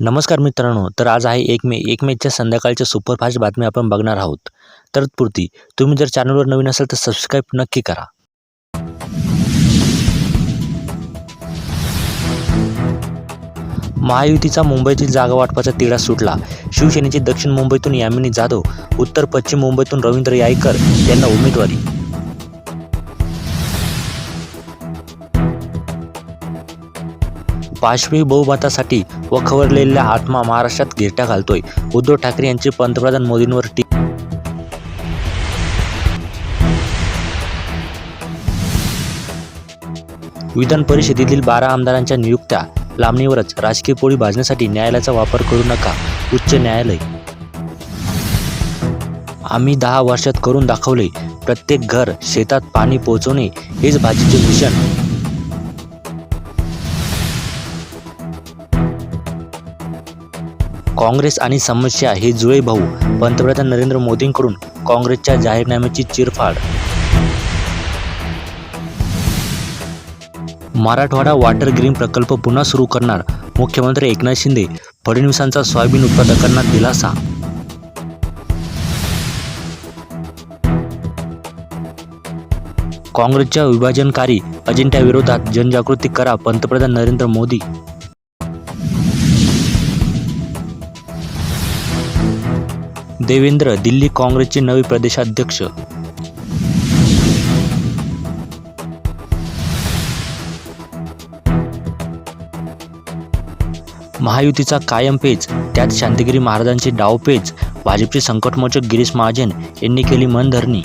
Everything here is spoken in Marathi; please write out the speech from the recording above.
नमस्कार मित्रांनो तर आज आहे एक मे एक मेच्या संध्याकाळच्या सुपरफास्ट बातम्या आपण बघणार आहोत. तर तुम्ही जर चॅनलवर नवीन असाल तर सबस्क्राईब नक्की करा. महायुतीचा मुंबईतील जागा वाटपाचा तिढा सुटला. शिवसेनेचे दक्षिण मुंबईतून यामिनी जाधव उत्तर पश्चिम मुंबईतून रवींद्र यायकर यांना उमेदवारी. पाशवी बहुमतासाठी खवरलेल्या आत्मा महाराष्ट्रात गिरटा घालतोय. उद्धव ठाकरे यांची पंतप्रधान मोदींवर टीका विधान परिषदेतील बारा आमदारांच्या नियुक्त्या. लांबणीवरच राजकीय पोळी भाजण्यासाठी न्यायालयाचा वापर करू नका उच्च न्यायालय. आम्ही दहा वर्षात करून दाखवले प्रत्येक घर शेतात पाणी पोहोचवणे हेच भाजीचे मिशन. काँग्रेस आणि समस्या हे जुळे भाऊ पंतप्रधान नरेंद्र मोदींकडून काँग्रेसच्या जाहीरनाम्याची चिरफाड. मराठवाडा वॉटर ग्रीन प्रकल्प पुन्हा सुरू करणार मुख्यमंत्री एकनाथ शिंदे फडणवीसांचा सोयाबीन उत्पादकांना दिलासा. काँग्रेसच्या विभाजनकारी अजिंठ्याविरोधात जनजागृती करा पंतप्रधान नरेंद्र मोदी. देवेंद्र दिल्ली काँग्रेसचे नवे प्रदेशाध्यक्ष. महायुतीचा कायम पेच त्यात शांतिगिरी महाराजांचे डावपेच भाजपचे संकटमोचक गिरीश महाजन यांनी केली मनधरणी.